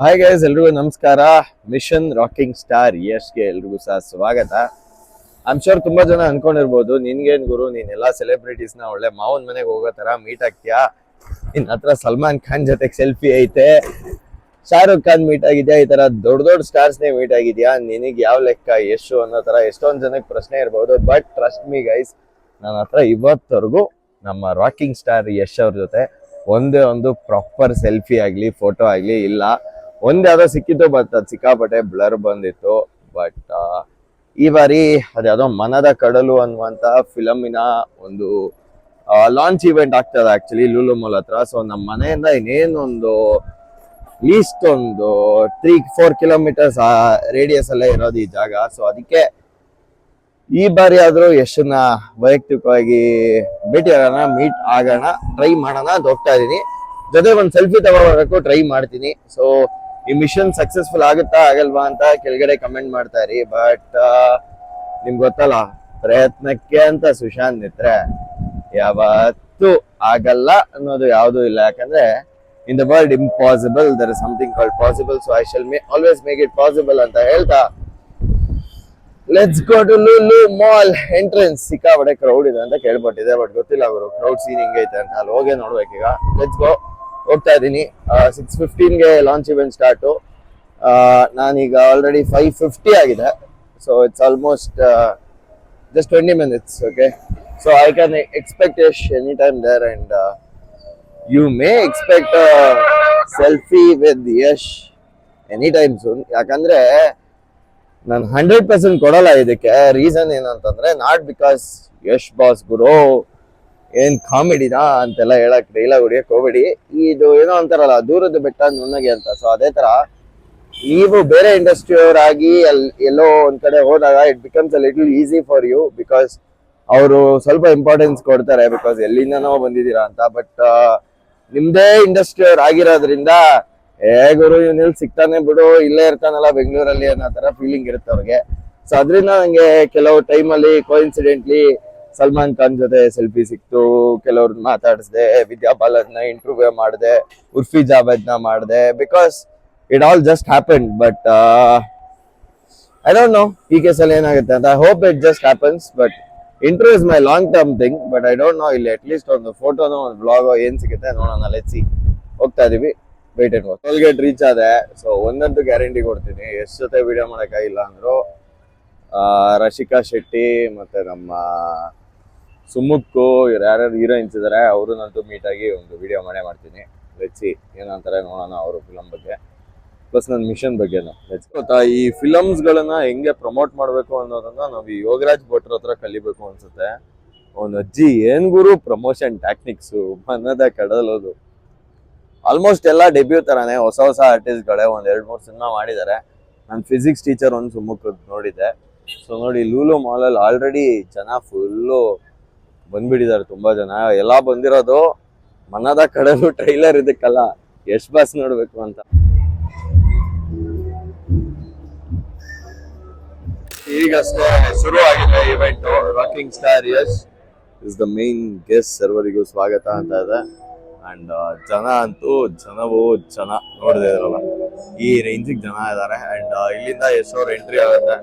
Hi guys ಎಲ್ರಿಗೂ ನಮಸ್ಕಾರ. Mission rocking star ಯಶ್ಗೆ ಎಲ್ರಿಗೂ ಸಹ ಸ್ವಾಗತ. ಐಮ್ ಶೋರ್ ತುಂಬಾ ಜನ ಅನ್ಕೊಂಡಿರ್ಬೋದು ನಿನ್ಗೇನ್ ಗುರು, ನೀನ್ ಎಲ್ಲಾ ಸೆಲೆಬ್ರಿಟೀಸ್ನ ಒಳ್ಳೆ ಮಾವನ್ ಮನೆಗೆ ಹೋಗೋ ತರ ಮೀಟ್ ಆಗ್ತೀಯಾ? ನಿನ್ ಹತ್ರ ಸಲ್ಮಾನ್ ಖಾನ್ ಜೊತೆಗೆ ಸೆಲ್ಫಿ ಐತೆ. ಶಾರುಖ್ ಖಾನ್ ಮೀಟ್ ಆಗಿದ್ಯಾ? ಈ ತರ ದೊಡ್ಡ ದೊಡ್ಡ ಸ್ಟಾರ್ಸ್ ನೇ ಮೀಟ್ ಆಗಿದ್ಯಾ? ನಿನಗೆ ಯಾವ ಲೆಕ್ಕ ಎಷ್ಟು ಅನ್ನೋ ತರ ಎಷ್ಟೊಂದ್ ಜನಕ್ಕೆ ಪ್ರಶ್ನೆ ಇರ್ಬೋದು. ಬಟ್ ಟ್ರಸ್ಟ್ ಮೀ ಗೈಸ್ ನನ್ನ ಹತ್ರ ಇವತ್ತವರೆಗೂ ನಮ್ಮ ರಾಕಿಂಗ್ ಸ್ಟಾರ್ ಯಶ್ ಅವ್ರ ಜೊತೆ ಒಂದೇ ಒಂದು ಪ್ರಾಪರ್ ಸೆಲ್ಫಿ ಆಗ್ಲಿ ಫೋಟೋ ಆಗ್ಲಿ ಇಲ್ಲ. ಒಂದ್ ಯಾವ್ದೋ ಸಿಕ್ಕಿತ್ತು ಬಟ್ ಅದು ಸಿಕ್ಕಾಪಟ್ಟೆ ಬ್ಲರ್ ಬಂದಿತ್ತು. ಬಟ್ ಈ ಬಾರಿ ಅದ್ಯಾವುದೋ ಮನದ ಕಡಲು ಅನ್ನುವಂತ ಫಿಲಮಿನ ಒಂದು ಲಾಂಚ್ ಇವೆಂಟ್ ಆಗ್ತದೆ ಆಕ್ಚುಲಿ ಲೂಲು ಮಾಲ್ ಹತ್ರ ಸೊ ನಮ್ಮ ಮನೆಯಿಂದ ಇನ್ನೇನೊಂದು ಲೀಸ್ಟ್ ಒಂದು ತ್ರೀ ಫೋರ್ ಕಿಲೋಮೀಟರ್ಸ್ ರೇಡಿಯಸ್ ಅಲ್ಲೇ ಇರೋದು ಈ ಜಾಗ. ಸೊ ಅದಕ್ಕೆ ಈ ಬಾರಿ ಆದ್ರೂ ಯಶನ್ನ ವೈಯಕ್ತಿಕವಾಗಿ ಭೇಟಿ ಆಗೋಣ ಮೀಟ್ ಆಗೋಣ ಟ್ರೈ ಮಾಡೋಣ ಅಂತ ಹೋಗ್ತಾ ಇದೀನಿ. ಜೊತೆ ಒಂದು ಸೆಲ್ಫಿ ತಗೋಬೇಕು ಟ್ರೈ ಮಾಡ್ತೀನಿ. ಸೊ ಈ ಮಿಷನ್ ಸಕ್ಸಸ್ಫುಲ್ ಆಗುತ್ತಾ ಆಗಲ್ವಾ ಅಂತ ಕೆಳಗಡೆ ಕಮೆಂಟ್ ಮಾಡ್ತಾ ಇರಿ. ಬಟ್ ನಿಮ್ಗೆ ಗೊತ್ತಲ್ಲ, ಪ್ರಯತ್ನಕ್ಕೆ ಅಂತ ಸುಶಾಂತ್ ನಿತ್ರೆ ಯಾವತ್ತೂ ಆಗಲ್ಲ ಅನ್ನೋದು ಯಾವುದೂ ಇಲ್ಲ. ಯಾಕಂದ್ರೆ in the world impossible there is something called possible so I shall may always make it possible ಅಂತ ಹೇಳ್ತಾ let's go to Lulu mall entrance ಸಿಕ್ಕಾಬಡೆ crowd ಇದೆ ಅಂತ ಕೇಳ್ಬಿಟ್ಟಿದೆ ಬಟ್ ಗೊತ್ತಿಲ್ಲ ಅವರು ಕ್ರೌಡ್ ಸೀನ್ ಹಿಂಗೈತೆ ಅಂತ. ಅಲ್ಲಿ ಹೋಗೇ ನೋಡ್ಬೇಕೀಗ. ಲೆಟ್ಸ್ ಗೋ ಹೋಗ್ತಾ ಇದ್ದೀನಿ. ಸಿಕ್ಸ್ ಫಿಫ್ಟೀನ್ಗೆ ಲಾಂಚ್ ಇವೆಂಟ್ ಸ್ಟಾರ್ಟು ನಾನೀಗ ಆಲ್ರೆಡಿ ಫೈವ್ ಫಿಫ್ಟಿ ಆಗಿದೆ. So it's almost just twenty minutes okay so I can expect Yash any time there and you may expect selfie with Yash any time soon ಯಾಕಂದ್ರೆ ನಾನು hundred percent ಕೊಡಲ್ಲ ಇದಕ್ಕೆ. Reason ಏನಂತಂದರೆ not because Yash boss ಗುರು ಏನ್ ಕಾಮಿಡಿನಾ ಅಂತೆಲ್ಲ ಹೇಳಕ್ ಡೈಲಾಗ್ ಹೊಡಿಯಕ್ ಹೋಗ್ಬೇಡಿ. ಇದು ಏನೋ ಅಂತಾರಲ್ಲ, ದೂರದ ಬೆಟ್ಟ ನುಣ್ಣಗೆ ಅಂತ. ಸೊ ಅದೇ ತರ, ನೀವು ಬೇರೆ ಇಂಡಸ್ಟ್ರಿ ಅವರಾಗಿ ಅಲ್ಲಿ ಎಲ್ಲೋ ಒಂದ್ ಕಡೆ ಹೋದಾಗ it becomes a little easy for you because ಅವರು ಸ್ವಲ್ಪ ಇಂಪಾರ್ಟೆನ್ಸ್ ಕೊಡ್ತಾರೆ ಬಿಕಾಸ್ ಎಲ್ಲಿಂದನೋ ಬಂದಿದ್ದೀರಾ ಅಂತ. ಬಟ್ ನಿಮ್ದೇ ಇಂಡಸ್ಟ್ರಿ ಅವ್ರು ಆಗಿರೋದ್ರಿಂದ, ಏ ಗುರು, ಇವ್ನಿಲ್ ಸಿಗ್ತಾನೆ ಬಿಡು, ಇಲ್ಲೇ ಇರ್ತಾನಲ್ಲ ಬೆಂಗಳೂರಲ್ಲಿ ಅನ್ನೋ ತರ ಫೀಲಿಂಗ್ ಇರುತ್ತೆ ಅವ್ರಿಗೆ. ಸೊ ಅದರಿಂದ ನಂಗೆ ಕೆಲವು ಟೈಮಲ್ಲಿ ಕೋಇನ್ಸಿಡೆಂಟ್ಲಿ ಸಲ್ಮಾನ್ ಖಾನ್ ಜೊತೆ ಸೆಲ್ಫಿ ಸಿಕ್ತು ಕೆಲವ್ರನ್ನ ಮಾತಾಡಿಸ್ದೆ ವಿದ್ಯಾ ಬಾಲನ್ನ ಇಂಟರ್ವ್ಯೂ ಮಾಡಿದೆ, ಉರ್ಫಿ ಜಾವೇದ್ನ ಮಾಡಿದೆ because it all just happen but I don't know ಈ ಕೇಸಲ್ಲಿ ಏನಾಗುತ್ತೆ ಅಂತ. I hope it just happens but interview is my long term thing but I don't know ಇಲ್ಲಿ ಅಟ್ಲೀಸ್ಟ್ ಒಂದು ಫೋಟೋನೋ ಒಂದು ಬ್ಲಾಗೋ ಏನು ಸಿಗುತ್ತೆ ನೋಡೋಣ ಲೆಚ್ಚಿ ಹೋಗ್ತಾ ಇದೀವಿ wait and watch tollgate reach ಆದೆ ಸೊ ಒಂದಂತೂ ಗ್ಯಾರಂಟಿ ಕೊಡ್ತೀನಿ. ಎಷ್ಟು ಜೊತೆ ವಿಡಿಯೋ ಮಾಡೋಕ್ಕಾಗಿಲ್ಲ ಅಂದರು ರಶಿಕಾ ಶೆಟ್ಟಿ ಮತ್ತು ನಮ್ಮ ಇವ್ರು ಯಾರ್ಯಾರು ಹೀರೋಯಿನ್ಸ್ ಇದಾರೆ, ಅವ್ರನ್ನಂತೂ ಮೀಟ್ ಆಗಿ ಒಂದು ವಿಡಿಯೋ ಮಾಡೇ ಮಾಡ್ತೀನಿ. ಲೆಟ್ಸಿ ಏನಂತಾರೆ ನೋಡೋಣ ಅವರು ಫಿಲಮ್ ಬಗ್ಗೆ. ಪ್ಲಸ್ ನನ್ನ ಮಿಷನ್ ಲೆಟ್ಸ್ ಗೊತ್ತಾ, ಈ ಫಿಲಮ್ಸ್ ಗಳನ್ನ ಹೆಂಗೆ ಪ್ರಮೋಟ್ ಮಾಡಬೇಕು ಅನ್ನೋದನ್ನ ನಾವು ಈ ಯೋಗರಾಜ್ ಭಟ್ರ ಹತ್ರ ಕಲಿಬೇಕು ಅನ್ಸುತ್ತೆ. ಅವನ ಅಜ್ಜಿ ಏನ್ ಗುರು ಪ್ರಮೋಷನ್ ಟ್ಯಾಕ್ನಿಕ್ಸು ಮನದ ಕಡಲೋದು ಆಲ್ಮೋಸ್ಟ್ ಎಲ್ಲ ಡೆಬ್ಯೂ ತರಾನೇ ಹೊಸ ಹೊಸ ಆರ್ಟಿಸ್ಟ್ಗಳೇ ಒಂದ್ ಎರಡ್ ಮೂರು ಸಿನಿಮಾ ಮಾಡಿದ್ದಾರೆ ನಾನು ಫಿಸಿಕ್ಸ್ ಟೀಚರ್ ಒಂದು ಸುಮ್ಮಕ್ಕದ್ ನೋಡಿದ್ದೆ. ಸೊ ನೋಡಿ, ಲೂಲು ಮಾಲಲ್ಲಿ ಆಲ್ರೆಡಿ ಜನ ಫುಲ್ಲು ಬಂದ್ಬಿಟ್ಟಿದ್ದಾರೆ ತುಂಬಾ ಜನ. ಎಲ್ಲ ಬಂದಿರೋದು ಮನದ ಕಡೆನೂ ಟ್ರೈಲರ್ ಇದಕ್ಕಲ್ಲ. ಯಶ್ ಬಸ್ ನೋಡ್ಬೇಕು ಅಂತ. ಈಗಷ್ಟೇ ಶುರು ಆಗಿದೆ event rocking star Yash is the main guest ಸರ್ವರಿಗೂ ಸ್ವಾಗತ ಅಂತ ಇದೆ. ಅಂಡ್ ಜನ ಅಂತೂ ಜನವೋ ಜನ ನೋಡದೆ ಇದ್ರಲ್ಲ ಈ ರೇಂಜಿಗೆ ಜನ ಇದ್ದಾರೆ ಅಂಡ್ ಇಲ್ಲಿಂದ ಎಷ್ಟೋರ್ ಎಂಟ್ರಿ ಆಗುತ್ತೆ.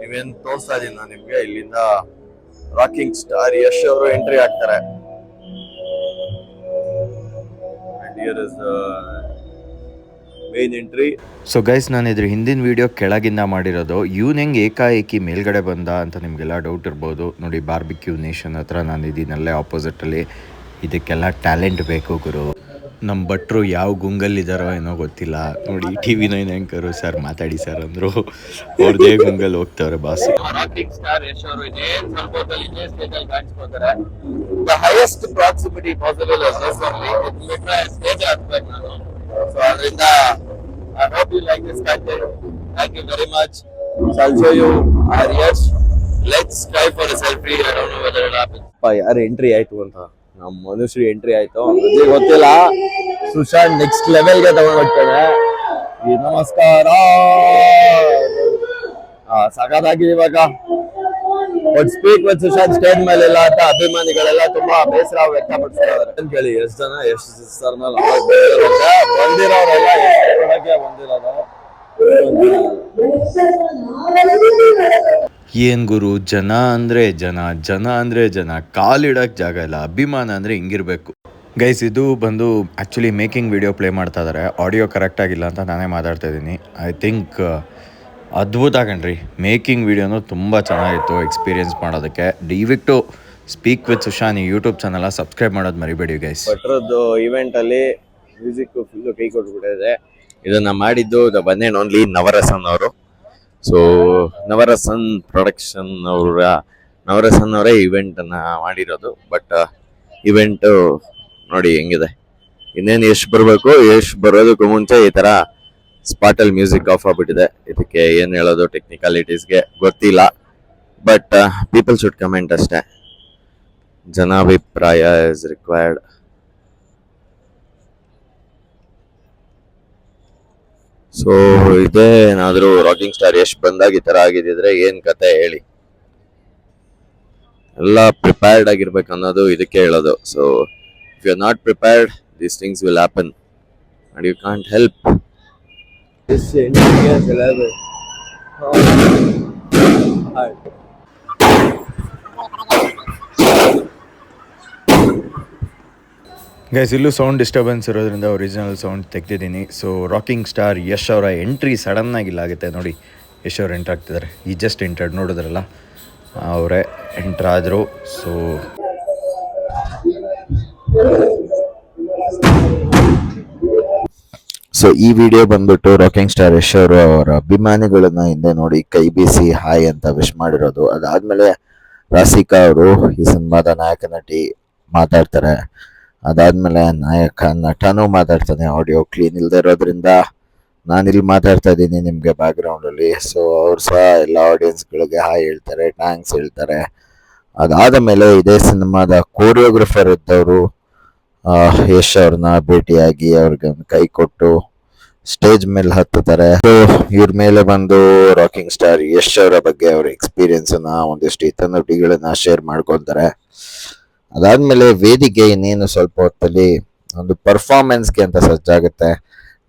ನೀವೇನು ತೋರಿಸ್ತಾ ಇದೀನಿ ನಾನು ನಿಮ್ಗೆ? ಇಲ್ಲಿಂದ ರಾಕಿಂಗ್ ಸ್ಟಾರ್ ಯಶ್ ಅವರು ಎಂಟ್ರಿ ಆಗ್ತಾರೆ ಮೇನ್ ಎಂಟ್ರಿ ಸೊ ಗೈಸ್ ನಾನು ಇದ್ರ ಹಿಂದಿನ ವಿಡಿಯೋ ಕೆಳಗಿಂದ ಮಾಡಿರೋದು ಇವ್ನು ಹೆಂಗೆ ಏಕಾಏಕಿ ಮೇಲ್ಗಡೆ ಬಂದ ಅಂತ ನಿಮಗೆಲ್ಲ ಡೌಟ್ ಇರ್ಬೋದು. ನೋಡಿ ಬಾರ್ಬಿಕ್ಯೂ ನೇಷನ್ ಹತ್ರ ನಾನು ಇದ್ದೀನಲ್ಲೇ ಆಪೋಸಿಟಲ್ಲಿ ಇದಕ್ಕೆಲ್ಲ ಟ್ಯಾಲೆಂಟ್ ಬೇಕು ಗುರು. ನಮ್ಮ ಭಟ್ರು ಯಾವ ಗುಂಗಲ್ಲಿದ್ದಾರೋ ಏನೋ ಗೊತ್ತಿಲ್ಲ. ನೋಡಿ T V nine anchor sir ಮಾತಾಡಿ ಸರ್ ಅಂದರು. ಅವ್ರದೇ ಗುಂಗಲ್ ಹೋಗ್ತವ್ರೆ boss highest proximity possible yes ಅಲ್ಲಿ ಬಿಟ್ರೆ ಸ್ಟೇಜ್ ಹತ್ಬೇಕು ನಾನು. ಸೊ ಅದರಿಂದ I hope you like this content thank you very much so I'll show you or let's try for a selfie I don't know whether it happens ಯಾರು entry ಆಯ್ತು ಅಂತ. ನಮ್ಮ ಮನುಷ್ಯರು ಎಂಟ್ರಿ ಆಯ್ತು. ಗೊತ್ತಿಲ್ಲ. ಸುಶಾಂತ್ ನೆಕ್ಸ್ಟ್ ಲೆವೆಲ್ಗೆ ಗೆ ಹೋಗ್ತಾನೆ ಈ ನಮಸ್ಕಾರ. ಸಖತ್ತಾಗಿದೆ ಇವಾಗ. What speak with Sushant stage ಮೇಲೆ ಎಲ್ಲ ಅಂತ ಅಭಿಮಾನಿಗಳೆಲ್ಲ ತುಂಬಾ ಬೇಸರ ವ್ಯಕ್ತಪಡಿಸ್ತಾರೆ ಅಂತ ಕೇಳಿ ಎಷ್ಟು ಜನ ಎಷ್ಟು ಸರ್ನ ಬಂದಿರೋರೆಲ್ಲ ಬಂದಿರೋದು? ಏನ್ ಗುರು ಜನ ಅಂದ್ರೆ ಜನ ಜನ ಅಂದ್ರೆ ಜನ. ಕಾಲಿಡಕ್ ಜಾಗ ಇಲ್ಲ. ಅಭಿಮಾನ ಅಂದ್ರೆ ಹಿಂಗಿರ್ಬೇಕು. ಗೈಸ್ ಇದು ಬಂದು ಆ್ಯಕ್ಚುಲಿ ಮೇಕಿಂಗ್ ವಿಡಿಯೋ ಪ್ಲೇ ಮಾಡ್ತಾ ಇದ್ದಾರೆ ಆಡಿಯೋ ಕರೆಕ್ಟ್ ಆಗಿಲ್ಲ ಅಂತ ನಾನೇ ಮಾತಾಡ್ತಾ ಇದ್ದೀನಿ. ಐ ಥಿಂಕ್ ಅದ್ಭುತ ಕಣ್ರಿ. ಮೇಕಿಂಗ್ ವಿಡಿಯೋನು ತುಂಬ ಚೆನ್ನಾಗಿತ್ತು ಎಕ್ಸ್ಪೀರಿಯನ್ಸ್ ಮಾಡೋದಕ್ಕೆ. ದಯವಿಟ್ಟು ಸ್ಪೀಕ್ ವಿತ್ ಸುಶಾನಿ ಯೂಟ್ಯೂಬ್ ಚಾನಲ್ ಸಬ್ಸ್ಕ್ರೈಬ್ ಮಾಡೋದು ಮರಿಬೇಡಿ ಗೈಸ್ ಭಟ್ರದ್ದು ಇವೆಂಟ್ ಅಲ್ಲಿ ಮ್ಯೂಸಿಕ್ ಫುಲ್ ಕೈ ಕೊಟ್ಬಿಟ್ಟಿದೆ. ಇದನ್ನ ಮಾಡಿದ್ದು ದ ಒನ್ ಓನ್ಲಿ ನವರಸನ್ ಅವರು. ಸೊ ನವರಸನ್ ಪ್ರೊಡಕ್ಷನ್ ಅವರ, ನವರಸನ್ ಅವರೇ ಇವೆಂಟ್ ಅನ್ನ ಮಾಡಿರೋದು. ಬಟ್ ಇವೆಂಟ್ ನೋಡಿ ಹೆಂಗಿದೆ. ಇನ್ನೇನು ಎಷ್ಟು ಬರಬೇಕು? ಎಷ್ಟು ಬರೋದಕ್ಕೂ ಮುಂಚೆ ಈ ತರ ಸ್ಪಾಟಲ್ ಮ್ಯೂಸಿಕ್ ಆಫ್ ಆಗಿಬಿಟ್ಟಿದೆ. ಇದಕ್ಕೆ ಏನು ಹೇಳೋದು ಟೆಕ್ನಿಕಾಲಿಟೀಸ್ಗೆ ಗೊತ್ತಿಲ್ಲ. ಬಟ್ ಪೀಪಲ್ ಶುಡ್ ಕಮೆಂಟ್ ಅಷ್ಟೇ. ಜನಾಭಿಪ್ರಾಯ ಇಸ್ ರಿಕ್ವೈರ್ಡ್ ಸೊ ಇದೇ ಏನಾದ್ರೂ ರಾಕಿಂಗ್ ಸ್ಟಾರ್ ಯಶ್ ಬಂದಾಗ ಈ ತರ ಆಗಿದ್ದಿದ್ರೆ ಏನು ಕತೆ ಹೇಳಿ? ಎಲ್ಲ ಪ್ರಿಪೇರ್ಡ್ ಆಗಿರ್ಬೇಕು ಅನ್ನೋದು ಇದಕ್ಕೆ ಹೇಳೋದು. So if you are not prepared these things will happen and you can't help guys ಇಲ್ಲೂ ಸೌಂಡ್ ಡಿಸ್ಟರ್ಬೆನ್ಸ್ ಇರೋದ್ರಿಂದ ಒರಿಜಿನಲ್ ಸೌಂಡ್ ತೆಗ್ದಿದ್ದೀನಿ. ಸೊ ರಾಕಿಂಗ್ ಸ್ಟಾರ್ ಯಶ್ ಅವರ ಎಂಟ್ರಿ ಸಡನ್ನಾಗಿ ಇಲ್ಲ ಆಗುತ್ತೆ ನೋಡಿ. ಯಶ್ ಅವ್ರು ಎಂಟ್ರ್ ಆಗ್ತಿದ್ದಾರೆ. ಈ ಜಸ್ಟ್ ಎಂಟರ್ಡ್ ನೋಡಿದ್ರಲ್ಲ? ಅವರೇ ಎಂಟ್ರ್ ಆದರು. ಸೊ ಸೊ ಈ ವಿಡಿಯೋ ಬಂದ್ಬಿಟ್ಟು ರಾಕಿಂಗ್ ಸ್ಟಾರ್ ಯಶ್ ಅವರು ಅವರ ಅಭಿಮಾನಿಗಳನ್ನ ಹಿಂದೆ ನೋಡಿ ಕೈ ಬೀಸಿ ಹಾಯ್ ಅಂತ ವಿಶ್ ಮಾಡಿರೋದು. ಅದಾದ್ಮೇಲೆ ರಾಸಿಕಾ ಅವರು ಈ ಸಿನಿಮಾದ ನಾಯಕ ನಟಿ ಮಾತಾಡ್ತಾರೆ. ಅದಾದ್ಮೇಲೆ ನಾಯಕ ನಟನೂ ಮಾತಾಡ್ತಾನೆ ಆಡಿಯೋ ಕ್ಲೀನ್ ಇಲ್ಲದೆ ಇರೋದ್ರಿಂದ ನಾನಿಲ್ಲಿ ಮಾತಾಡ್ತಾ ಇದ್ದೀನಿ ನಿಮಗೆ ಬ್ಯಾಕ್ಗ್ರೌಂಡ್ ಅಲ್ಲಿ. ಸೊ ಅವ್ರು ಸಹ ಎಲ್ಲ ಆಡಿಯನ್ಸ್ಗಳಿಗೆ ಹಾಯ್ ಹೇಳ್ತಾರೆ ಟ್ಯಾಂಕ್ಸ್ ಹೇಳ್ತಾರೆ. ಅದಾದ ಮೇಲೆ ಇದೇ ಸಿನಿಮಾದ ಕೋರಿಯೋಗ್ರಫರ್ ಇದ್ದವರು ಯಶ್ ಅವ್ರನ್ನ ಭೇಟಿಯಾಗಿ ಅವ್ರಿಗೆ ಕೈ ಕೊಟ್ಟು ಸ್ಟೇಜ್ ಮೇಲೆ ಹತ್ತುತ್ತಾರೆ. ಇವ್ರ ಮೇಲೆ ಬಂದು ರಾಕಿಂಗ್ ಸ್ಟಾರ್ ಯಶ್ ಅವರ ಬಗ್ಗೆ ಅವ್ರ ಎಕ್ಸ್ಪೀರಿಯನ್ಸ್ ಅನ್ನ ಒಂದಿಷ್ಟು ಇತರ ನುಡಿಗಳನ್ನ ಶೇರ್ ಮಾಡ್ಕೊಂತಾರೆ. ಅದಾದ್ಮೇಲೆ ವೇದಿಕೆ ಇನ್ನೇನು ಸ್ವಲ್ಪ ಹೊತ್ತಲ್ಲಿ ಒಂದು ಪರ್ಫಾರ್ಮೆನ್ಸ್ಗೆ ಅಂತ ಸಜ್ಜಾಗುತ್ತೆ.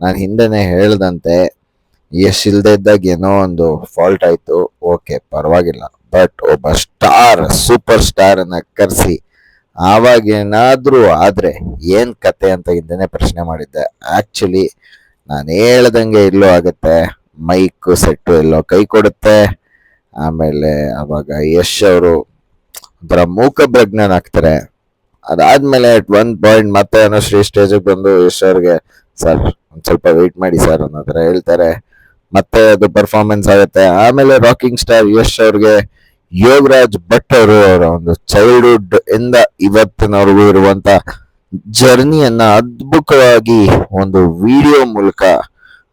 ನಾನು ಹಿಂದೆನೆ ಹೇಳ್ದಂತೆ, ಯಶ್ ಇಲ್ದೇ ಇದ್ದಾಗ ಏನೋ ಒಂದು ಫಾಲ್ಟ್ ಆಯ್ತು. ಓಕೆ ಪರವಾಗಿಲ್ಲ. ಬಟ್ ಒಬ್ಬ ಸ್ಟಾರ್ ಸೂಪರ್ ಸ್ಟಾರ್ ಅನ್ನ ಕರೆಸಿ ಆವಾಗ ಆದರೆ ಏನ್ ಕತೆ ಅಂತ ಹಿಂದೆನೆ ಪ್ರಶ್ನೆ ಮಾಡಿದ್ದೆ. ಆಕ್ಚುಲಿ ನಾನು ಹೇಳ್ದಂಗೆ ಇಲ್ಲೋ ಆಗುತ್ತೆ. ಮೈಕ್ ಸೆಟ್ಟು ಎಲ್ಲೋ ಕೈ ಕೊಡುತ್ತೆ. ಆಮೇಲೆ ಅವಾಗ ಯಶ್ ಅವರು ಒಂಥರ ಮೂಕ ಆಗ್ತಾರೆ. ಅದಾದ್ಮೇಲೆ ಅಟ್ ಒನ್ ಪಾಯಿಂಟ್ ಮತ್ತೆ ಅನುಶ್ರೀ ಸ್ಟೇಜಿಗೆ ಬಂದು ಯಶ್ ಅವ್ರಿಗೆ ಸರ್ ಒಂದು ಸ್ವಲ್ಪ ವೆಯ್ಟ್ ಮಾಡಿ ಸರ್ ಅನ್ನೋ ಥರ ಹೇಳ್ತಾರೆ. ಮತ್ತೆ ಅದು ಪರ್ಫಾರ್ಮೆನ್ಸ್ ಆಗುತ್ತೆ. ಆಮೇಲೆ ರಾಕಿಂಗ್ ಸ್ಟಾರ್ ಯಶ್ ಅವ್ರಿಗೆ ಯೋಗರಾಜ್ ಭಟ್ ಅವರು ಅವರ ಒಂದು ಚೈಲ್ಡ್ಹುಡ್ ಇಂದ ಇವತ್ತಿನವರೆಗೂ ಇರುವಂತ ಜರ್ನಿಯನ್ನ ಅದ್ಭುತವಾಗಿ ಒಂದು ವಿಡಿಯೋ ಮೂಲಕ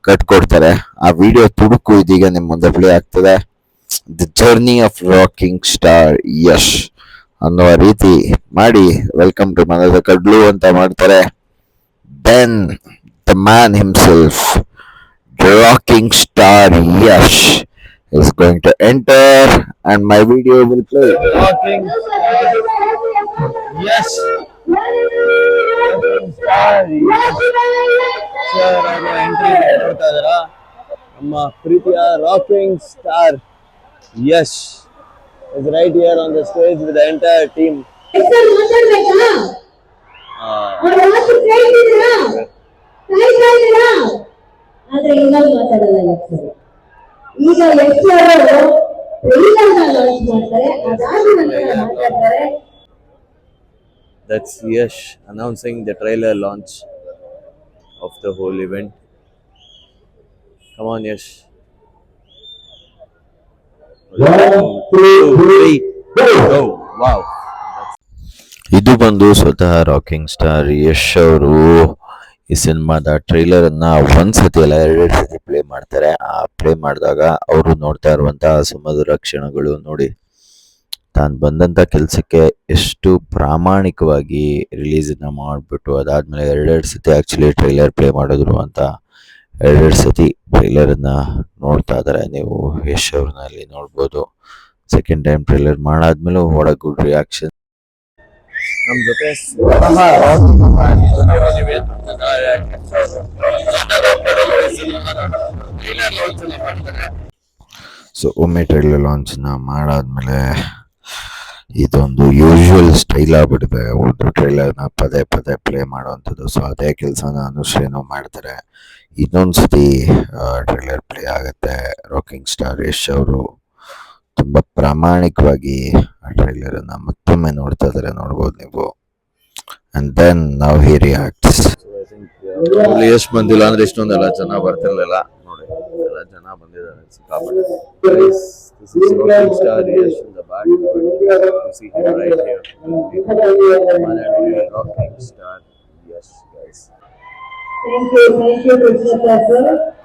ಕಟ್ಕೊಡ್ತಾರೆ. ಆ ವಿಡಿಯೋ ತುಡುಕು ಇದೀಗ ನಿಮ್ ಮುಂದೆ ಪ್ಲೇ ಆಗ್ತದೆ. The journey of rocking star Yash ಅನ್ನೋ ರೀತಿ ಮಾಡಿ ವೆಲ್ಕಮ್ ಟು ಮನದ ಕಡ್ಲು ಅಂತ ಮಾಡ್ತಾರೆ. Then the man himself rocking star Yash is going to enter and my video will play. Rocking Yes. Sir ಅವರು ಎಂಟ್ರಿ ನೋಡ್ತಾ ಇದಾರ ನಮ್ಮ ಪ್ರೀತಿಯ rocking star Yash is right here on the stage with entire team ಹೆಸರು ಮಾತಾಡ್ಬೇಕಾ ಅವ್ರ ಮಾತು ಕೇಳ್ತಿದ್ದೀರಾ ಕಾಯ್ತಾ ಇದ್ದೀರಾ ಆದ್ರೆ ಇವಾಗ ಮಾತಾಡಲ್ಲ ಹೆಸರು ಈಗ ಹೆಸರು ಟ್ರೈಲರ್ನ ಲಾಂಚ್ ಮಾಡ್ತಾರೆ ಅದಾದ ನಂತರ ಮಾತಾಡ್ತಾರೆ That's Yash announcing the trailer launch of the whole event. Come on, Yash. One, two, three, go! Wow. ಇದು ಬಂದು ಸ್ವತಃ ರಾಕಿಂಗ್ ಸ್ಟಾರ್ ಯಶ್ ಅವರು ಈ ಸಿನಿಮಾದ ಟ್ರೈಲರ್ ಅನ್ನ ಒಂದ್ಸತಿ ಅಲ್ಲ ಎರಡೆರಡು ಸತಿ ಪ್ಲೇ ಮಾಡ್ತಾರೆ. ಆ ಪ್ಲೇ ಮಾಡಿದಾಗ ಅವರು ನೋಡ್ತಾ ಇರುವಂತಹ ಸುಮಧುರ ಕ್ಷಣಗಳು ನೋಡಿ, ತಾನು ಬಂದಂತ ಕೆಲಸಕ್ಕೆ ಎಷ್ಟು ಪ್ರಾಮಾಣಿಕವಾಗಿ ರಿಲೀಸ್ ಮಾಡಿಬಿಟ್ಟು ಅದಾದ್ಮೇಲೆ ಎರಡೆರಡು ಸತಿ ಆಕ್ಚುಲಿ ಟ್ರೈಲರ್ ಪ್ಲೇ ಮಾಡಿದ್ರು ಅಂತ ಎರಡೆರಡು ಸತಿ ಟ್ರೈಲರ್ ಅನ್ನ ನೋಡ್ತಾ ಇದ್ದಾರೆ ನೀವು ಯಶ್ ಅವ್ರನ್ನ ಅಲ್ಲಿ ನೋಡ್ಬೋದು. ಸೆಕೆಂಡ್ ಟೈಮ್ ಟ್ರೈಲರ್ ಮಾಡಾದ್ಮೇಲೆ ಒಳಗೆ ಗುಡ್ ರಿಯಾಕ್ಷನ್ ನಮ್ಮ ಜೊತೆ ಸೊ ಒಮ್ಮೆ ಟ್ರೈಲರ್ ಲಾಂಚ್ನ ಮಾಡಾದ್ಮೇಲೆ ಇದೊಂದು ಯೂಶುವಲ್ ಸ್ಟೈಲ್ ಆಗ್ಬಿಟ್ಟಿದೆ. ಒಂದು ಟ್ರೈಲರ್ನ ಪದೇ ಪದೇ ಪ್ಲೇ ಮಾಡುವಂಥದ್ದು. ಸೊ ಅದೇ ಕೆಲಸನ ಅನುಶ್ರೇನು ಮಾಡ್ತಾರೆ. ಇನ್ನೊಂದು ಸತಿ ಟ್ರೈಲರ್ ಪ್ಲೇ ಆಗುತ್ತೆ. ರಾಕಿಂಗ್ ಸ್ಟಾರ್ ಯಶ್ ಅವರು. ತುಂಬ ಪ್ರಾಮಾಣಿಕವಾಗಿ ಆ ಟ್ರೈಲರನ್ನು ಮತ್ತೊಮ್ಮೆ ನೋಡ್ತಾ ಇದ್ದಾರೆ ನೋಡ್ಬೋದು ನೀವು ಅಂಡ್ ದೆನ್ ನಾವು ಹಿ ರಿಯಾಕ್ಟ್ಸ್ ಅಲ್ಲಿ ಎಷ್ಟು ಬಂದಿಲ್ಲ ಅಂದ್ರೆ ಇಷ್ಟೊಂದೆಲ್ಲ ಜನ ಬರ್ತಿರ್ಲಿಲ್ಲ ನೋಡಿ ಎಲ್ಲ ಜನ ಬಂದಿದ್ದಾರೆ ಸಿಕ್ಕಾಪಟ್ಟೆ Guys, this is Rocking Star Yash in the back. You see him right here. Manatee Rocking Star Yash, guys. Thank you thank you Krishnappa sir Krishna Bhagavan.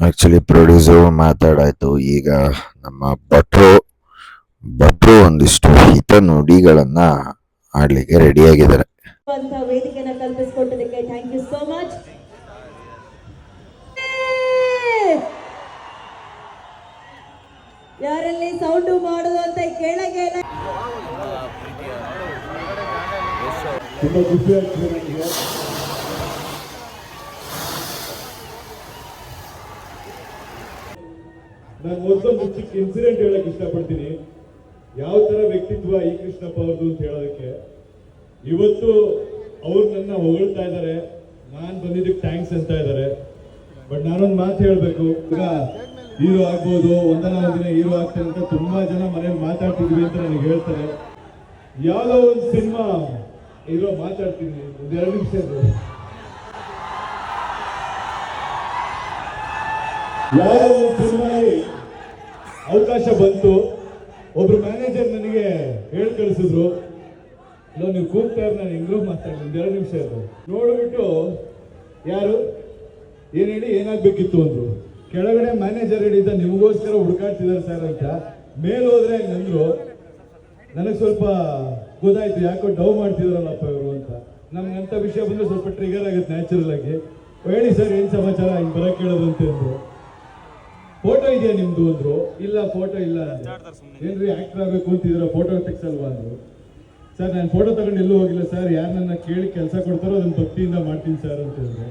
Actually producer ಮಾತಾಡಾಯ್ತು. ಈಗ ನಮ್ಮ ಭಟ್ರು ಭಟ್ರು ಒಂದಿಷ್ಟು ಹಿತ ನುಡಿಗಳನ್ನ ಆಡ್ಲಿಕ್ಕೆ ರೆಡಿಯಾಗಿದ್ದಾರೆ ಅಂತ ವೇದಿಕೆನ ಕಲ್ಪಿಸಿಕೊಟ್ಟದಕ್ಕೆ ಥ್ಯಾಂಕ್ ಯು ಸೋ ಮಚ್ ಯಾರಲ್ಲಿ ಸೌಂಡ್ ಮಾಡೋದು ಅಂತ ಕೆಳಗೆ ತುಂಬ ಚಿಕ್ಕ ಇನ್ಸಿಡೆಂಟ್ ಹೇಳಕ್ ಇಷ್ಟಪಡ್ತೀನಿ. ಯಾವ ತರ ವ್ಯಕ್ತಿತ್ವ ಈ ಕೃಷ್ಣಪ್ಪ ಅವ್ರದ್ದು ಅಂತ ಹೇಳೋದಕ್ಕೆ. ಇವತ್ತು ಅವ್ರು ನನ್ನ ಹೊಗಳ್ತಾ ಇದ್ದಾರೆ. ನಾನು ಬಂದಿದ್ದಕ್ಕೆ ಥ್ಯಾಂಕ್ಸ್ ಅಂತ ಇದ್ದಾರೆ. ಬಟ್ ನಾನೊಂದು ಮಾತು ಹೇಳ್ಬೇಕು. ಈಗ ಹೀರೋ ಆಗ್ಬೋದು, ಒಂದಲ್ಲ ದಿನ ಹೀರೋ ಆಗ್ತೇನೆ ಅಂತ ತುಂಬಾ ಜನ ಮನೇಲಿ ಮಾತಾಡ್ತಿದ್ವಿ ಅಂತ ನನಗೆ ಹೇಳ್ತಾರೆ. ಯಾವುದೋ ಒಂದು ಸಿನಿಮಾ ಹೀರೋ ಮಾತಾಡ್ತೀನಿ, ಒಂದು ಎರಡು ನಿಮಿಷ. ಯಾವುದೋ ಒಂದು ಸಿನಿಮಾಗೆ ಅವಕಾಶ ಬಂತು. ಒಬ್ರು ಮ್ಯಾನೇಜರ್ ನನಗೆ ಹೇಳಿ ಕಳಿಸಿದ್ರು ನೀವು ಕೂಗ್ತಾ ಇರೋ, ನಾನು ಹೆಂಗ್ರೂ ಮಾತಾಡ್ತೀನಿ ಎರಡು ನಿಮಿಷ ಇರು. ನೋಡ್ಬಿಟ್ಟು ಯಾರು? ಏನ್ ಹೇಳಿ, ಏನಾಗ್ಬೇಕಿತ್ತು ಅಂದ್ರು? ಕೆಳಗಡೆ ಮ್ಯಾನೇಜರ್ ಹೇಳಿದ್ದ, ನಿಮಗೋಸ್ಕರ ಹುಡುಕಾಡ್ತಿದ್ದಾರೆ ಸರ್ ಅಂತ. ಮೇಲ್ ಹೋದ್ರೆ ಹಂಗಂದ್ರು ನನಗೆ ಸ್ವಲ್ಪ ಗೊತ್ತಾಯ್ತು, ಯಾಕೋ ಡೌ ಮಾಡ್ತಿದಾರಲ್ಲಪ್ಪ ಇವರು ಅಂತ. ನಮ್ಗೆ ಅಂತ ವಿಷಯ ಬಂದ್ರೆ ಸ್ವಲ್ಪ ಟ್ರಿಗರ್ ಆಗುತ್ತೆ ನ್ಯಾಚುರಲ್ ಆಗಿ. ಹೇಳಿ ಸರ್ ಏನ್ ಸಮಾಚಾರ? ಹಿಂಗ್ ಕೇಳೋದು ಅಂತ ಅಂದ್ರು. ಫೋಟೋ ಇದೆಯಾ ನಿಮ್ದು? ಅಂದ್ರು. ಇಲ್ಲ ಫೋಟೋ ಇಲ್ಲ. ಏನ್ರಿ ಆಕ್ಟರ್ ಆಗ್ಬೇಕು ಅಂತಿದ್ರ ಫೋಟೋ ತೆಗ್ಸಲ್ವಾ? ಅಂದ್ರು. ಸರ್ ನಾನು ಫೋಟೋ ತಗೊಂಡು ಎಲ್ಲೂ ಹೋಗಿಲ್ಲ ಸರ್ ಯಾರು ನನ್ನ ಕೇಳಿ ಕೆಲಸ ಕೊಡ್ತಾರೋ ಅದನ್ನ ಭಕ್ತಿಯಿಂದ ಮಾಡ್ತೀನಿ ಸರ್ ಅಂತ ಹೇಳಿದ್ರು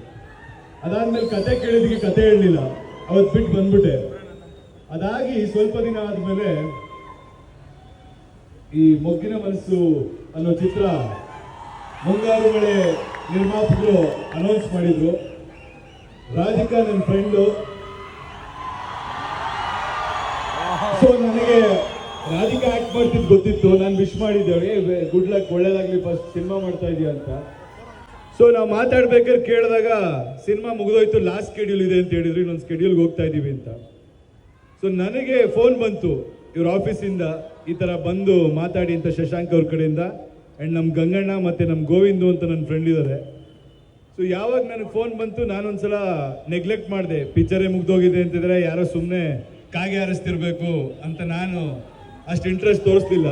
ಅದಾದ್ಮೇಲೆ ಕತೆ ಕೇಳಿದಕ್ಕೆ ಕತೆ ಹೇಳಲಿಲ್ಲ. ಅವತ್ತು ಬಿಟ್ಟು ಬಂದ್ಬಿಟ್ಟೆ. ಅದಾಗಿ ಸ್ವಲ್ಪ ದಿನ ಆದ್ಮೇಲೆ ಈ ಮೊಗ್ಗಿನ ಮನಸ್ಸು ಅನ್ನೋ ಚಿತ್ರ ಮುಂಗಾರು ಮಳೆ ನಿರ್ಮಾಪಕರು ಅನೌನ್ಸ್ ಮಾಡಿದ್ರು. ರಾಧಿಕಾ ನನ್ನ ಫ್ರೆಂಡು ಸೊ ನನಗೆ ರಾಧಿಕಾ ಆಕ್ಟ್ ಮಾಡ್ತಿದ್ದು ಗೊತ್ತಿತ್ತು. ನಾನು ವಿಶ್ ಮಾಡಿದ್ದೆ. ಗುಡ್ ಲಕ್ ಒಳ್ಳೇದಾಗ್ಲಿ ಫಸ್ಟ್ ಸಿನಿಮಾ ಮಾಡ್ತಾ ಇದೀಯ ಅಂತ. ಸೊ ನಾವು ಮಾತಾಡ್ಬೇಕಾದ್ರೆ ಕೇಳಿದಾಗ ಸಿನಿಮಾ ಮುಗಿದೋಯ್ತು ಲಾಸ್ಟ್ ಸ್ಕೆಡ್ಯೂಲ್ ಇದೆ ಅಂತ ಹೇಳಿದ್ರು, ಇನ್ನೊಂದು ಸ್ಕೆಡ್ಯೂಲ್ಗೆ ಹೋಗ್ತಾ ಇದ್ದೀವಿ ಅಂತ. ಸೊ ನನಗೆ ಫೋನ್ ಬಂತು, ಇವ್ರ ಆಫೀಸಿಂದ ಈ ಥರ ಬಂದು ಮಾತಾಡಿ ಅಂತ ಶಶಾಂಕ್ ಅವ್ರ ಕಡೆಯಿಂದ. ಆ್ಯಂಡ್ ನಮ್ಮ ಗಂಗಣ್ಣ ಮತ್ತು ನಮ್ಮ ಗೋವಿಂದು ಅಂತ ನನ್ನ ಫ್ರೆಂಡ್ ಇದ್ದಾರೆ ಸೊ ಯಾವಾಗ ನನಗೆ ಫೋನ್ ಬಂತು, ನಾನೊಂದ್ಸಲ ನೆಗ್ಲೆಕ್ಟ್ ಮಾಡಿದೆ. ಪಿಕ್ಚರೇ ಮುಗ್ದೋಗಿದೆ ಅಂತಿದ್ರೆ ಯಾರೋ ಸುಮ್ಮನೆ ಕಾಗೆ ಹಾರಿಸ್ತಿರ್ಬೇಕು ಅಂತ ನಾನು ಅಷ್ಟು ಇಂಟ್ರೆಸ್ಟ್ ತೋರಿಸ್ಲಿಲ್ಲ.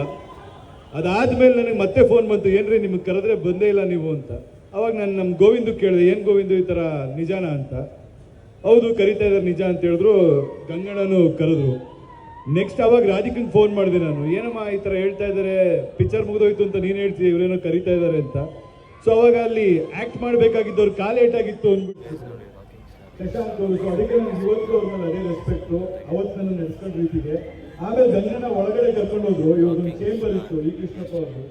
ಅದಾದ್ಮೇಲೆ ನನಗೆ ಮತ್ತೆ ಫೋನ್ ಬಂತು, ಏನ್ರಿ ನಿಮಗೆ ಕರೆದ್ರೆ ಬಂದೇ ಇಲ್ಲ ನೀವು ಅಂತ. ಅವಾಗ ನಾನು ನಮ್ಮ ಗೋವಿಂದು ಕೇಳಿದೆ, ಏನು ಗೋವಿಂದು ಈ ಥರ ನಿಜಾನ ಅಂತ? ಹೌದು, ಕರಿತಾ ಇದ್ದಾರೆ ನಿಜ ಅಂತ ಹೇಳಿದ್ರು, ಗಂಗಣ್ಣನು ಕರೆದ್ರು. ನೆಕ್ಸ್ಟ್ ಅವಾಗ ರಾಧಿಕನ್ ಫೋನ್ ಮಾಡಿದೆ ನಾನು. ಏನಮ್ಮ ಈ ಥರ ಹೇಳ್ತಾ ಇದ್ದಾರೆ ಪಿಕ್ಚರ್ ಮುಗಿದೋಯ್ತು ಅಂತ ನೀನು ಹೇಳ್ತೀವಿ ಇವರೇನೋ ಕರಿತಾ ಇದ್ದಾರೆ ಅಂತ? ಸೊ ಅವಾಗ ಅಲ್ಲಿ ಆಕ್ಟ್ ಮಾಡಬೇಕಾಗಿದ್ದವ್ರು ಏಟಾಗಿತ್ತು ಅಂದ್ಬಿಟ್ಟು ಶಶಾಂಕ್ ಅವರು ಅದಕ್ಕೆ ನನಗೆ ಇವತ್ತು ಅವ್ರ ಮೇಲೆ ಅದೇ ರೆಸ್ಪೆಕ್ಟು ಅವತ್ತು ನನ್ನ ನಡ್ಸ್ಕೊಂಡು ಆಮೇಲೆ ಗಂಗನ ಒಳಗಡೆ ಕರ್ಕೊಂಡು ಹೋದ್ರು ಇವಾಗ ಚೇಂಬರ್ ಇತ್ತು, ಈ ಕೃಷ್ಣಪ್ಪ ಅವ್ರದ್ದು.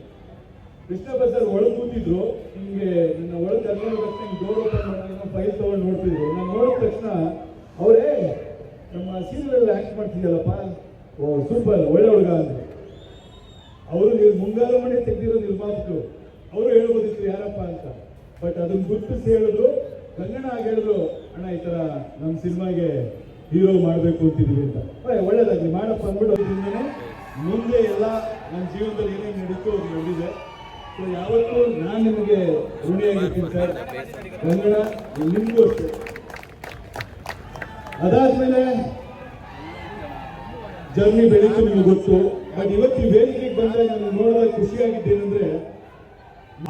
ಕೃಷ್ಣಪ್ಪ ಸರ್ ಒಳಗೆ ಕೂತಿದ್ರು, ನಿಮಗೆ ನನ್ನ ಒಳಗೆ ಕರ್ಕೊಂಡು ತಕ್ಷಣ ಡೋರ್ ಓಪನ್ ಫೈಲ್ ತಗೊಂಡು ನೋಡ್ತಿದ್ರು. ನಾನು ನೋಡಿದ ತಕ್ಷಣ ಅವರೇ, ನಮ್ಮ ಸೀರಿಯಲ್ ಆಕ್ಟ್ ಮಾಡ್ತಿದ್ಯಲ್ಲಪ್ಪ? ಓ, ಸೂಪರ್, ಒಳ್ಳೆ ಹುಡುಗ ಅಂದ್ರೆ. ಅವರು ನೀವು ಮುಂಗಾರು ಮನೆ ತೆಗೆದಿರೋ ನಿರ್ಮಾಪಕರು. ಅವರು ಹೇಳ್ಬೋದಿತ್ತು ಯಾರಪ್ಪ ಅಂತ. ಬಟ್ ಅದನ್ನ ಗುರುತಿಸಿ ಹೇಳಿದ್ರು. ಕನ್ನಡ ಆಗಿ ಹೇಳಿದ್ರು, ಅಣ್ಣ, ಈ ತರ ನಮ್ಮ ಸಿನಿಮಾಗೆ ಹೀರೋ ಮಾಡಬೇಕು ಅಂತಿದ್ದೀವಿ ಅಂತ. ಒಳ್ಳೇದಾಗಲಿ, ಮಾಡಪ್ಪ ಅಂದ್ಬಿಟ್ಟು ಮುಂದೆ ಎಲ್ಲ ನನ್ನ ಜೀವನದಲ್ಲಿ ಏನೇನು ನಡೀತು ನಡೆದಿದೆ. ಸೊ ಯಾವತ್ತೂ ನಾನು ನಿಮಗೆ ಋಣಿಯಾಗಿರ್ತೀನಿ ಗಂಗಣ್ಣ ನಿಮಗೂ ಅಷ್ಟೇ. ಅದಾದ್ಮೇಲೆ ಜರ್ನಿ ಬೆಳೀತು ನಿಮಗೆ ಗೊತ್ತು. ಬಟ್ ಇವತ್ತು ವೇದಿಕೆ ಬಂದಾಗ ನಾನು ನೋಡಿದಾಗ ಖುಷಿಯಾಗಿದ್ದೇನೆಂದ್ರೆ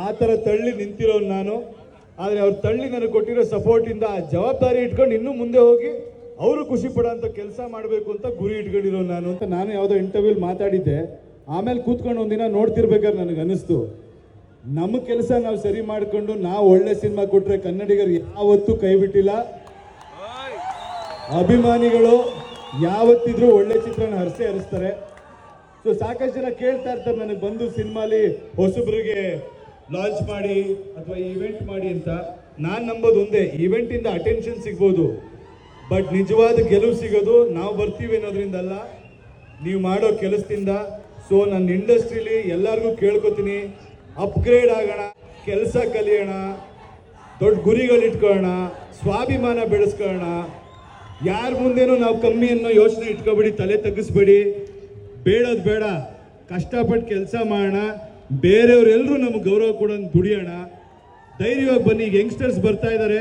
ಆ ಥರ ತಳ್ಳಿ ನಿಂತಿರೋನು ನಾನು. ಆದರೆ ಅವ್ರು ತಳ್ಳಿ ನನಗೆ ಕೊಟ್ಟಿರೋ ಸಪೋರ್ಟಿಂದ ಆ ಜವಾಬ್ದಾರಿ ಇಟ್ಕೊಂಡು ಇನ್ನೂ ಮುಂದೆ ಹೋಗಿ ಅವರು ಖುಷಿ ಪಡೋಂಥ ಕೆಲಸ ಮಾಡಬೇಕು ಅಂತ ಗುರಿ ಇಟ್ಕೊಂಡಿರೋ ನಾನು ಅಂತ ನಾನು ಯಾವುದೋ ಇಂಟರ್ವ್ಯೂಲ್ ಮಾತಾಡಿದ್ದೆ. ಆಮೇಲೆ ಕೂತ್ಕೊಂಡು ಒಂದಿನ ನೋಡ್ತಿರ್ಬೇಕಾದ್ರೆ ನನಗೆ ಅನಿಸ್ತು. ನಮ್ಮ ಕೆಲಸ ನಾವು ಸರಿ ಮಾಡಿಕೊಂಡು ನಾವು ಒಳ್ಳೆ ಸಿನಿಮಾ ಕೊಟ್ಟರೆ ಕನ್ನಡಿಗರು ಯಾವತ್ತೂ ಕೈ ಬಿಟ್ಟಿಲ್ಲ. ಅಭಿಮಾನಿಗಳು ಯಾವತ್ತಿದ್ರೂ ಒಳ್ಳೆ ಚಿತ್ರನ ಹರಿಸೇ ಹರಿಸ್ತಾರೆ. ಸೊ ಸಾಕಷ್ಟು ಜನ ಕೇಳ್ತಾ ಇರ್ತಾರೆ, ನನಗೆ ಬಂದು ಸಿನಿಮಾಲಿ ಹೊಸಬ್ರಿಗೆ ಲಾಂಚ್ ಮಾಡಿ ಅಥವಾ ಈವೆಂಟ್ ಮಾಡಿ ಅಂತ. ನಾನು ನಂಬೋದು ಒಂದೇ ಈವೆಂಟಿಂದ ಅಟೆನ್ಷನ್ ಸಿಗ್ಬೋದು. ಬಟ್ ನಿಜವಾದ ಗೆಲುವು ಸಿಗೋದು ನಾವು ಬರ್ತೀವಿ ಅನ್ನೋದ್ರಿಂದ ಅಲ್ಲ. ನೀವು ಮಾಡೋ ಕೆಲಸದಿಂದ. ಸೊ ನನ್ನ ಇಂಡಸ್ಟ್ರೀಲಿ ಎಲ್ಲರಿಗೂ ಕೇಳ್ಕೊತೀನಿ. ಅಪ್ಗ್ರೇಡ್ ಆಗೋಣ, ಕೆಲಸ ಕಲಿಯೋಣ, ದೊಡ್ಡ ಗುರಿಗಳು ಇಟ್ಕೊಳ್ಳೋಣ, ಸ್ವಾಭಿಮಾನ ಬೆಳೆಸ್ಕೊಳ್ಳೋಣ. ಯಾರ ಮುಂದೇನು ನಾವು ಕಮ್ಮಿ ಅನ್ನೋ ಯೋಚನೆ ಇಟ್ಕೊಬೇಡಿ, ತಲೆ ತಗ್ಗಿಸ್ಬೇಡಿ. ಬೇಡೋದು ಬೇಡ, ಕಷ್ಟಪಟ್ಟು ಕೆಲಸ ಮಾಡೋಣ. ಬೇರೆಯವರೆಲ್ಲರೂ ನಮ್ಗೆ ಗೌರವ ಕೊಡೋದು ದುಡಿಯೋಣ. ಧೈರ್ಯವಾಗಿ ಬನ್ನಿ ಈಗ ಯಂಗ್ಸ್ಟರ್ಸ್ ಬರ್ತಾ ಇದ್ದಾರೆ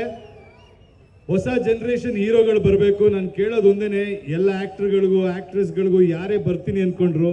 ಹೊಸ ಜನ್ರೇಷನ್ ಹೀರೋಗಳು ಬರಬೇಕು. ನಾನು ಕೇಳೋದು ಒಂದೇ ಎಲ್ಲ ಆ್ಯಕ್ಟ್ರ್ಗಳಿಗೂ ಆ್ಯಕ್ಟ್ರೆಸ್ಗಳಿಗೂ ಯಾರೇ ಬರ್ತೀನಿ ಅಂದ್ಕೊಂಡ್ರು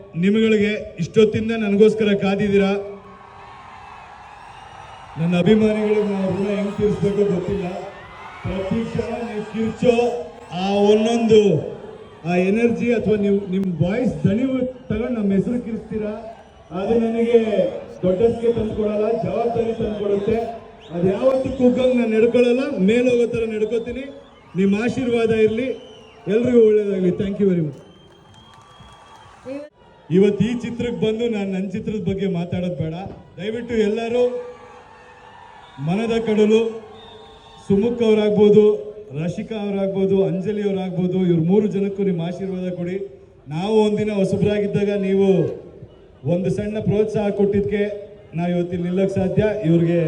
ನಿಮಗಳಿಗೆ ಇಷ್ಟೊತ್ತಿಂದ ನನಗೋಸ್ಕರ ಕಾದಿದ್ದೀರ? ನನ್ನ ಅಭಿಮಾನಿಗಳಿಗೆ ನಾವು ಋಣ ಹೆಂಗ್ ತೀರಿಸ್ಬೇಕೋ ಗೊತ್ತಿಲ್ಲ. ಪ್ರತಿ ಕ್ಷಣ ನೀವು ಕಿರ್ಚೋ ಆ ಒಂದೊಂದು, ಆ ಎನರ್ಜಿ ಅಥವಾ ನೀವು, ನಿಮ್ಮ ವಾಯ್ಸ್ ದಣಿವು ತಗೊಂಡು ನಮ್ಮ ಹೆಸರು ಕಿರಿಸ್ತೀರಾ ಅದು ನನಗೆ ದೊಡ್ಡಸ್ಗೆ ತಂದ್ಕೊಡಲ್ಲ, ಜವಾಬ್ದಾರಿ ತಂದ್ಕೊಡುತ್ತೆ. ಅದು ಯಾವತ್ತು ಕುಗ್ಗಂಗೆ ನಾನು ನಡ್ಕೊಳ್ಳಲ್ಲ, ಮೇಲೋಗೋ ಥರ ನಡ್ಕೋತೀನಿ. ನಿಮ್ಮ ಆಶೀರ್ವಾದ ಇರಲಿ. ಎಲ್ರಿಗೂ ಒಳ್ಳೇದಾಗಲಿ ಥ್ಯಾಂಕ್ ಯು ವೆರಿ ಮಚ್ ಇವತ್ತು ಈ ಚಿತ್ರಕ್ಕೆ ಬಂದು ನಾನು ನನ್ನ ಚಿತ್ರದ ಬಗ್ಗೆ ಮಾತಾಡೋದು ಬೇಡ. ದಯವಿಟ್ಟು ಎಲ್ಲರೂ ಮನದ ಕಡಲು ಸುಮುಖ್ ಅವರಾಗ್ಬೋದು, ರಶಿಕಾ ಅವರಾಗ್ಬೋದು, ಅಂಜಲಿ ಅವರಾಗ್ಬೋದು, ಇವ್ರ ಮೂರು ಜನಕ್ಕೂ ನಿಮ್ಮ ಆಶೀರ್ವಾದ ಕೊಡಿ. ನಾವು ಒಂದಿನ ಹೊಸಬ್ರಾಗಿದ್ದಾಗ ನೀವು ಒಂದು ಸಣ್ಣ ಪ್ರೋತ್ಸಾಹ ಕೊಟ್ಟಿದ್ದಕ್ಕೆ ನಾವು ಇವತ್ತಿಲ್ಲಿ ನಿಲ್ಲಕ್ಕೆ ಸಾಧ್ಯ. ಇವ್ರಿಗೆ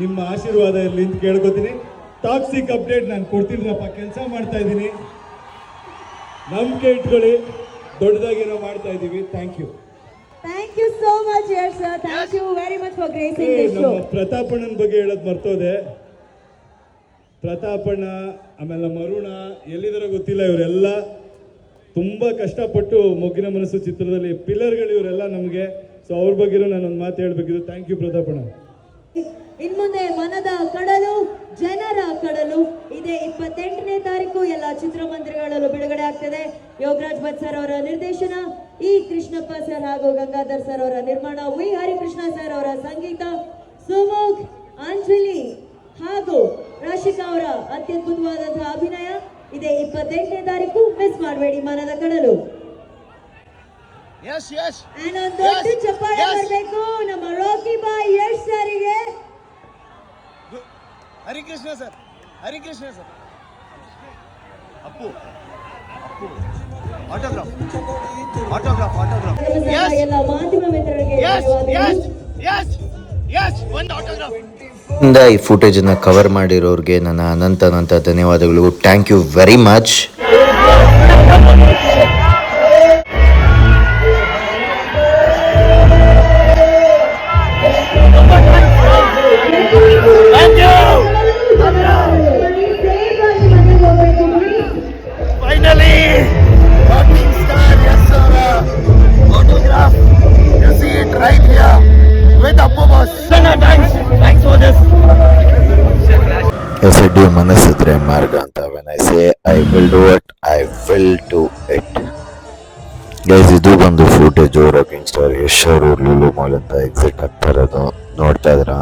ನಿಮ್ಮ ಆಶೀರ್ವಾದ ಇರಲಿ ಅಂತ ಕೇಳ್ಕೊತೀನಿ. ಟಾಕ್ಸಿಕ್ ಅಪ್ಡೇಟ್ ನಾನು ಕೊಡ್ತೀನಿ ಕೆಲಸ ಮಾಡ್ತಾ ಇದ್ದೀನಿ. ನಂಬಿಕೆ ಇಟ್ಕೊಳ್ಳಿ ದೊಡ್ಡದಾಗೇನೋ ಮಾಡ್ತಾ ಇದ್ದೀವಿ thank you thank you so much dear sir thank you very much for gracing this show ಪ್ರತಾಪಣ್ಣನ ಬಗ್ಗೆ ಹೇಳೋದು ಮರ್ತೋದೆ. ಪ್ರತಾಪಣ್ಣ ಆಮೇಲೆ ಮರುಣ ಎಲ್ಲಿದಾರೋ ಗೊತ್ತಿಲ್ಲ ಇವರೆಲ್ಲ. ತುಂಬ ಕಷ್ಟಪಟ್ಟು ಮೊಗ್ಗಿನ ಮನಸ್ಸು ಚಿತ್ರದಲ್ಲಿ ಪಿಲ್ಲರ್ಗಳು ಇವರೆಲ್ಲ ನಮಗೆ. ಸೊ ಅವ್ರ ಬಗ್ಗೆನೂ ನಾನೊಂದು ಮಾತು ಹೇಳಬೇಕಿದ್ರು ಥ್ಯಾಂಕ್ ಯು ಪ್ರತಾಪಣ್ಣ. ಇನ್ಮುಂದೆ ಮನದ ಕಡಲು ಜನರ ಕಡಲು. ಇದೇ ಇಪ್ಪತ್ತೆಂಟನೇ ತಾರೀಕು ಎಲ್ಲ ಚಿತ್ರಮಂದಿರಗಳಲ್ಲೂ ಬಿಡುಗಡೆ ಆಗ್ತದೆ. ಯೋಗರಾಜ್ ಭಟ್ ಸರ್ ಅವರ ನಿರ್ದೇಶನ ಇ ಕೃಷ್ಣಪ್ಪ ಸರ್ ಹಾಗೂ ಗಂಗಾಧರ್ ಸರ್ ಅವರ ನಿರ್ಮಾಣ ವಿ. ಹರಿಕೃಷ್ಣ ಸರ್ ಅವರ ಸಂಗೀತ ಸುಮುಖ್ ಅಂಜಲಿ ಹಾಗೂ ರಾಶಿಕಾ ಅವರ ಅತ್ಯದ್ಭುತವಾದಂತಹ ಅಭಿನಯ. ಇದೇ ಇಪ್ಪತ್ತೆಂಟನೇ ತಾರೀಕು ಮಿಸ್ ಮಾಡಬೇಡಿ ಮನದ ಕಡಲು. ಚಪ್ಪಾಳೆ ಬರಬೇಕು. ನಮ್ಮ ರೋಕಿ ಬಾಯ್ ಯಶ್ ಸರಿಗೆ Harikrishna sir Harikrishna sir. Appu autograph autograph ಇಂದ ಈ ಫುಟೇಜನ್ನು ಕವರ್ ಮಾಡಿರೋರಿಗೆ ನನ್ನ ಅನಂತ ಅನಂತ ಧನ್ಯವಾದಗಳು. Thank you very much with Appu boss thanks for this S D ಮನಸ್ಸಿದ್ರೆ ಮಾರ್ಗ ಅಂತ when I say I will do it I will do it guys ಇದು ಬಂದು ಫುಟೇಜು ರಾಕಿಂಗ್ ಸ್ಟಾರ್ ಯಶ್ ಅವರು ಲೂಲು ಮಾಲ್ ಅಂತ ಎಕ್ಸಿಟ್ ಆಗ್ತಾ ಇರೋದು ನೋಡ್ತಾ ಇದ್ರ?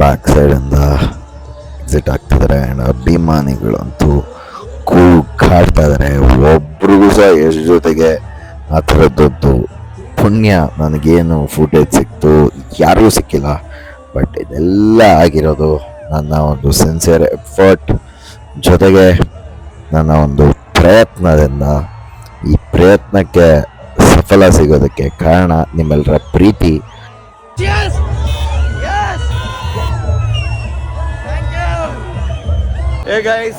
ಬ್ಯಾಕ್ ಸೈಡಿಂದ ಎಕ್ಸಿಟ್ ಆಗ್ತಿದ್ದಾರೆ ಆ್ಯಂಡ್ ಅಭಿಮಾನಿಗಳಂತೂ ಕೂಗಾಡ್ತಾ ಇದ್ದಾರೆ ಒಬ್ರಿಗೂ ಸಹ ಯಶ್ ಜೊತೆಗೆ ಆ ಥರದ್ದೊಂದು ಪುಣ್ಯ ನನಗೇನು ಫುಟೇಜ್ ಸಿಕ್ತು ಯಾರಿಗೂ ಸಿಕ್ಕಿಲ್ಲ ಬಟ್ ಇದೆಲ್ಲ ಆಗಿರೋದು ನನ್ನ ಒಂದು ಸಿನ್ಸಿಯರ್ ಎಫರ್ಟ್ ಜೊತೆಗೆ ನನ್ನ ಒಂದು ಪ್ರಯತ್ನದಿಂದ. ಈ ಪ್ರಯತ್ನಕ್ಕೆ ಸಫಲ ಸಿಗೋದಕ್ಕೆ ಕಾರಣ ನಿಮ್ಮೆಲ್ಲರ ಪ್ರೀತಿ.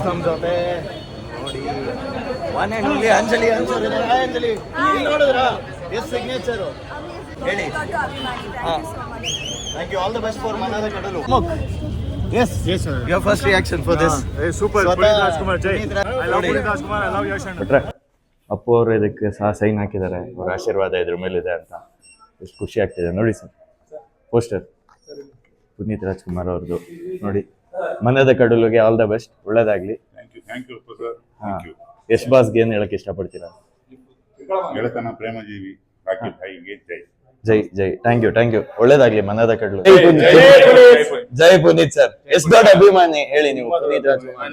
ನಮ್ಮ ಜೊತೆ ನೋಡಿ ಅಂಜಲಿ ಅಂಜಲಿ ನೋಡಿದ್ರಾ? ಎಸ್ ಸಿಗ್ನೇಚರು ಹೇಳಿ. Thank you all the best for Manada Kadalu Yes, Yes, sir. Your first reaction for this Hey, super. Rajkumar, Jai. I love Rajkumar. I love Appu ಅವರು ಇದಕ್ಕೆ ಸಹ ಸೈನ್ ಹಾಕಿದ್ದಾರೆ. ಅವ್ರ ಆಶೀರ್ವಾದ ಇದ್ರ ಮೇಲಿದೆ ಅಂತ. ಎಷ್ಟು ಖುಷಿ ಆಗ್ತಿದೆ. ನೋಡಿ ಸರ್. ಪೋಸ್ಟರ್ ಪುನೀತ್ ರಾಜ್ಕುಮಾರ್ ಅವ್ರದ್ದು. ನೋಡಿ. ಮನದ ಕಡಲುಗೆ ಆಲ್ ದ ಬೆಸ್ಟ್ ಒಳ್ಳೇದಾಗ್ಲಿ. Thank you thank you sir ಹಾ. ಥ್ಯಾಂಕ್ ಯು ಯಶ್ ಬಾಸ್ಗೆ ಏನ್ ಹೇಳಕ್ ಇಷ್ಟಪಡ್ತೀರಾ? ಗೆಳೆತನ ಪ್ರೇಮಜೀವಿ ಭಾಯಿಗೆ ಜೈ. ಜೈ ಜೈ. ಥ್ಯಾಂಕ್ ಯು ಥ್ಯಾಂಕ್ ಯು ಒಳ್ಳೇದಾಗ್ಲಿ ಮನದ ಕಡ್ಲು. ಜೈ ಪುನೀತ್. ಸರ್. ಎಷ್ಟು ದೊಡ್ಡ ಅಭಿಮಾನಿ ಹೇಳಿ ನೀವು ಪುನೀತ್ ರಾಜ್ಕುಮಾರ್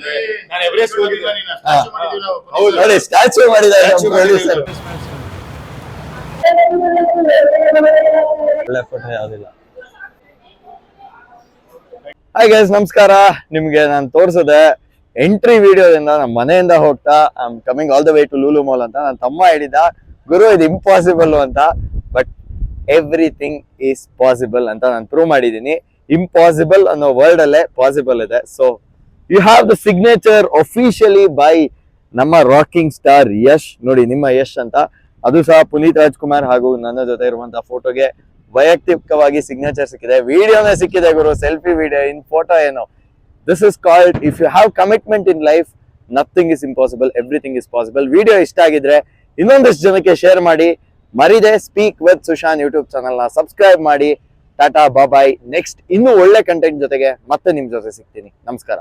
ನಾನು ಎವರೆಸ್ಟ್ ಹೋಗಿಲ್ಲ ನೀನು ಹಾ. statue ಹೌದು. ನೋಡಿ ಸ್ಟ್ಯಾಚ್ಯೂ ಮಾಡಿದ್ದಾರೆ ಸರ್ ಒಳ್ಳೆ ಫೋಟೋ ಯಾವ್ದಿಲ್ಲ. ಗೈಸ್ ನಮಸ್ಕಾರ. ನಿಮ್ಗೆ ನಾನು ತೋರಿಸಿದೆ ಎಂಟ್ರಿ ವಿಡಿಯೋದಿಂದ ನಮ್ಮ ಮನೆಯಿಂದ ಹೋಗ್ತಾ I am coming all the way to Lulu mall ಅಂತ ನನ್ನ ತಮ್ಮ ಹೇಳಿದ ಗುರು, ಇದು ಇಂಪಾಸಿಬಲ್ ಅಂತ ಬಟ್ ಎವ್ರಿಥಿಂಗ್ ಈಸ್ ಪಾಸಿಬಲ್ ಅಂತ ನಾನು ಪ್ರೂವ್ ಮಾಡಿದ್ದೀನಿ. ಇಂಪಾಸಿಬಲ್ ಅನ್ನೋ ವರ್ಡ್ ಅಲ್ಲೇ ಪಾಸಿಬಲ್ ಇದೆ. So you have the signature officially by ನಮ್ಮ ರಾಕಿಂಗ್ ಸ್ಟಾರ್ ಯಶ್. ನೋಡಿ, ನಿಮ್ಮ ಯಶ್ ಅಂತ. ಅದು ಸಹ ಪುನೀತ್ ರಾಜ್ಕುಮಾರ್ ಹಾಗೂ ನನ್ನ ಜೊತೆ ಇರುವಂತಹ ಫೋಟೋಗೆ ವೈಯಕ್ತಿಕವಾಗಿ ಸಿಗ್ನೇಚರ್ ಸಿಕ್ಕಿದೆ. ವಿಡಿಯೋನೇ ಸಿಕ್ಕಿದೆ ಗುರು ಸೆಲ್ಫಿ ವಿಡಿಯೋ ಇನ್ ಫೋಟೋ ಏನೋ. This is called if you have commitment in life nothing is impossible everything is possible video ಇಷ್ಟ ಆಗಿದ್ರೆ ಇನ್ನೊಂದಷ್ಟು ಜನಕ್ಕೆ ಶೇರ್ ಮಾಡಿ. ಮರಿದೆ ಸ್ಪೀಕ್ ವಿತ್ ಸುಶಾನ್ ಯೂಟ್ಯೂಬ್ ಚಾನಲ್ನ ಸಬ್ಸ್ಕ್ರೈಬ್ ಮಾಡಿ. ಟಾಟಾ ಬಾಬಾಯ್ ನೆಕ್ಸ್ಟ್ ಇನ್ನೂ ಒಳ್ಳೆ ಕಂಟೆಂಟ್ ಜೊತೆಗೆ ಮತ್ತೆ ನಿಮ್ ಜೊತೆ ಸಿಗ್ತೀನಿ. ನಮಸ್ಕಾರ.